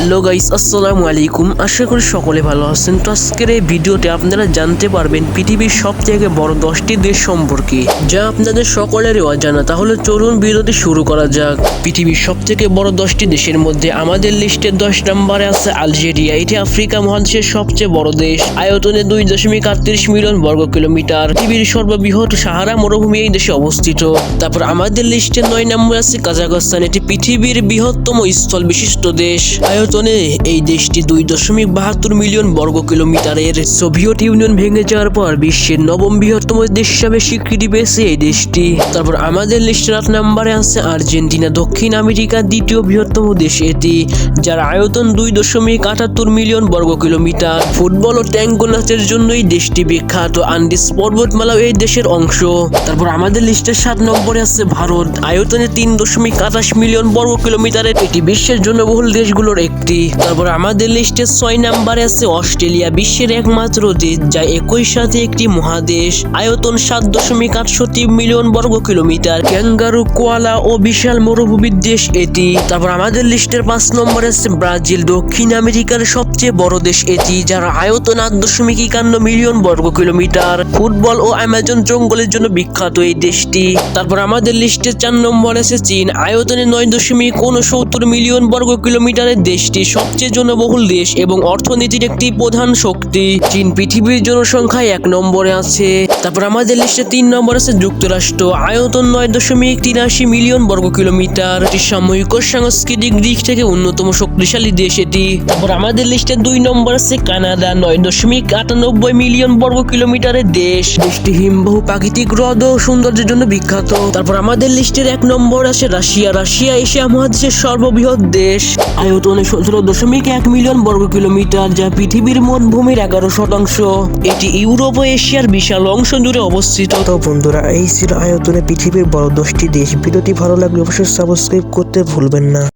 Hello guys, আসসালামু আলাইকুম। আশা করি সকলে ভালো আছেন। তো আজকের এই ভিডিওতে আপনারা জানতে পারবেন পৃথিবীর সব থেকে বড় দশটি দেশ সম্পর্কে। যা আপনাদের সকলেরই অজানা। তাহলে চলুন ভিডিওটি শুরু করা যাক। পৃথিবীর সব থেকে বড় দশটি দেশের মধ্যে আমাদের লিস্টের দশ নম্বরে আছে আলজেরিয়া। এটি আফ্রিকা মহাদেশের সবচেয়ে বড় দেশ। আয়তনে দুই দশমিক আটত্রিশ মিলিয়ন বর্গ কিলোমিটার। পৃথিবীর সর্ববৃহৎ সাহারা মরুভূমি এই দেশে অবস্থিত। তারপর আমাদের লিস্টের নয় নম্বর আছে কাজাকস্তান এটি পৃথিবীর বৃহত্তম স্থল বিশিষ্ট দেশ আয়তনে এই দেশটি দুই দশমিক বাহাত্তর মিলিয়ন বর্গ কিলোমিটারের সোভিয়েত ইউনিয়ন ভেঙে যাওয়ার পর বিশ্বের নবম বৃহত্তম দেশ হিসাবে স্বীকৃতি পেয়েছে এই দেশটি। তারপর আমাদের লিস্টের আট নম্বরে আছে আর্জেন্টিনা, দক্ষিণ আমেরিকার দ্বিতীয় বৃহত্তম দেশ এটি, যার আয়তন দুই দশমিক আটাত্তর মিলিয়ন বর্গ কিলোমিটার। ফুটবল ও ট্যাঙ্গো নাচের জন্য এই দেশটি বিখ্যাত আন্দিস পর্বতমালাও এই দেশের অংশ। তারপর আমাদের লিস্টের সাত নম্বরে আছে ভারত, আয়তনে তিন দশমিক আঠাশ মিলিয়ন বর্গ কিলোমিটারের। এটি বিশ্বের জনবহুল দেশগুলোর একটি। তারপর আমাদের লিস্টে ছয় নম্বরে আছে অস্ট্রেলিয়া, বিশ্বের একমাত্র দেশ যা একই সাথে একটি মহাদেশ। আয়তন সাত দশমিক আটষট্টি মিলিয়ন বর্গ কিলোমিটার। ক্যাঙ্গারু, কোয়ালা ও বিশাল মরুভূমির দেশ এটি। তারপর আমাদের লিস্টের পাঁচ নম্বরে আছে ব্রাজিল, দক্ষিণ আমেরিকার সবচেয়ে বড় দেশ এটি, যার আয়তন আট দশমিক একান্ন মিলিয়ন বর্গ কিলোমিটার। ফুটবল ও অ্যামাজন জঙ্গলের জন্য বিখ্যাত এই দেশটি। তারপর আমাদের লিস্টে চার নম্বর আছে চীন, আয়তনে নয় দশমিক উনসত্তর মিলিয়ন বর্গ কিলোমিটারের দেশটি সবচেয়ে জনবহুল দেশ এবং অর্থনীতির একটি প্রধান শক্তি। চীন পৃথিবীর জনসংখ্যায় এক নম্বরে আছে। তারপর আমাদের লিস্টে তিন নম্বর আছে যুক্তরাষ্ট্র। আয়তন নয় দশমিক তিরাশি মিলিয়ন বর্গ কিলোমিটার। এটি সাময়িক সাংস্কৃতিক দিক থেকে অন্যতম শক্তিশালী দেশ এটি। তারপর আমাদের লিস্টে দুই নম্বর আছে কানাডা, নয় দশমিক আটানব্বই মিলিয়ন বর্গ কিলোমিটারের দেশ। দেশটি হিমবাহ প্রাকৃতিক হ্রদ ও সৌন্দর্যের জন্য বিখ্যাত। তারপর আমাদের লিস্টের এক নম্বর আছে রাশিয়া। রাশিয়া এশিয়া মহাদেশের সর্ববৃহৎ দেশ। আয়তনে সতেরো দশমিক এক মিলিয়ন বর্গ কিলোমিটার, যা পৃথিবীর মোট ভূমির এগারো শতাংশ। এটি ইউরোপ ও এশিয়ার বিশাল অংশ জুড়ে অবস্থিত। তো বন্ধুরা, এই ছিল আয়তনে পৃথিবীর বড় দশটি দেশ। ভিডিওটি ভালো লাগলে অবশ্যই সাবস্ক্রাইব করতে ভুলবেন না।